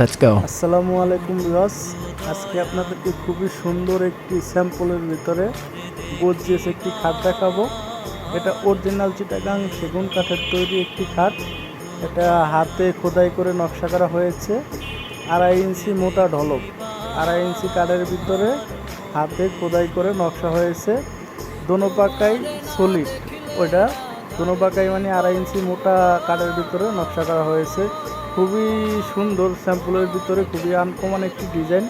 Let's go. আসসালামু আলাইকুম রস। আজকে আপনাদেরকে খুবই সুন্দর একটি স্যাম্পলের ভিতরে গর্জিয়াস একটি খাট দেখাবো। এটা অরিজিনাল চিটাগাং সেগুন কাঠের তৈরি একটি খাট। এটা হাতে খোদাই করে নকশা করা হয়েছে। আড়াই ইঞ্চি মোটা ঢলক। আড়াই ইঞ্চি কাঠের ভিতরে হাতে খোদাই করে নকশা হয়েছে। দোনো পাকাই সলিড ওইটা দোনো পাকাই মানে আড়াই ইঞ্চি মোটা কাঠের ভিতরে নকশা করা হয়েছে। খুবই সুন্দর স্যাম্পলের ভিতরে খুবই আনকমন একটি ডিজাইন।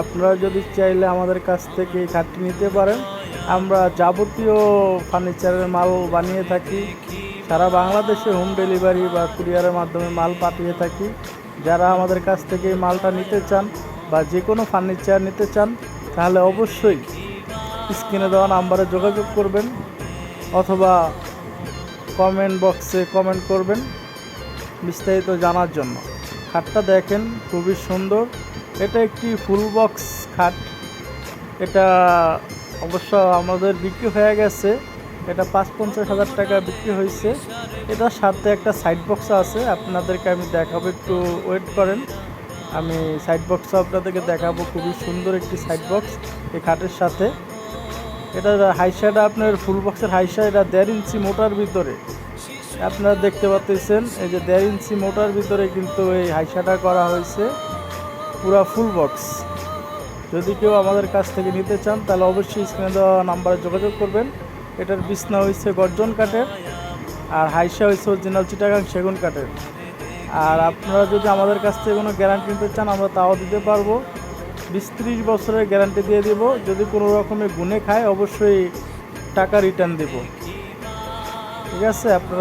আপনারা যদি চাইলে আমাদের কাছ থেকে এই খাটটি নিতে পারেন। আমরা যাবতীয় ফার্নিচারের মাল বানিয়ে থাকি। সারা বাংলাদেশে হোম ডেলিভারি বা কুরিয়ারের মাধ্যমে মাল পাঠিয়ে থাকি। যারা আমাদের কাছ থেকে মালটা নিতে চান বা যে কোনো ফার্নিচার নিতে চান, তাহলে অবশ্যই স্ক্রিনে দেওয়া নাম্বারে যোগাযোগ করবেন অথবা কমেন্ট বক্সে কমেন্ট করবেন। বিস্তারিত জানার জন্য। খাটটা দেখেন, খুবই সুন্দর। এটা একটি ফুল বক্স খাট। এটা অবশ্য আমাদের বিক্রি হয়ে গেছে। এটা পাঁচ পঞ্চাশ হাজার টাকা বিক্রি হয়েছে। এটার সাথে একটা সাইড বক্স আছে। আপনাদেরকে আমি দেখাবো, একটু ওয়েট করেন। আমি সাইড বক্স আপনাদেরকে দেখাবো। খুবই সুন্দর একটি সাইড বক্স এই খাটের সাথে। এটা হাইসাটা আপনার ফুল বক্সের হাইসা এটা দেড় ইঞ্চি মোটার ভিতরে। আপনারা দেখতে পাচ্ছেন এই যে দেড় ইঞ্চি মোটার ভিতরে কিন্তু এই হাইসাটা করা হয়েছে। পুরা ফুল বক্স যদি কেউ আমাদের কাছ থেকে নিতে চান, তাহলে অবশ্যই স্ক্রিনে দেওয়া নাম্বারে যোগাযোগ করবেন। এটার বিছনা হয়েছে গর্জন কাঠের, আর হাইসা হয়েছে অরিজিনাল চিটাগাং সেগুন কাঠের। আর আপনারা যদি আমাদের কাছ থেকে কোনো গ্যারান্টি নিতে চান, আমরা তাও দিতে পারব। বিশ ত্রিশ বছরের গ্যারান্টি দিয়ে দিব। যদি কোনো রকমের গুনে খায়, অবশ্যই টাকা রিটার্ন দেব। ঠিক আছে, আপনারা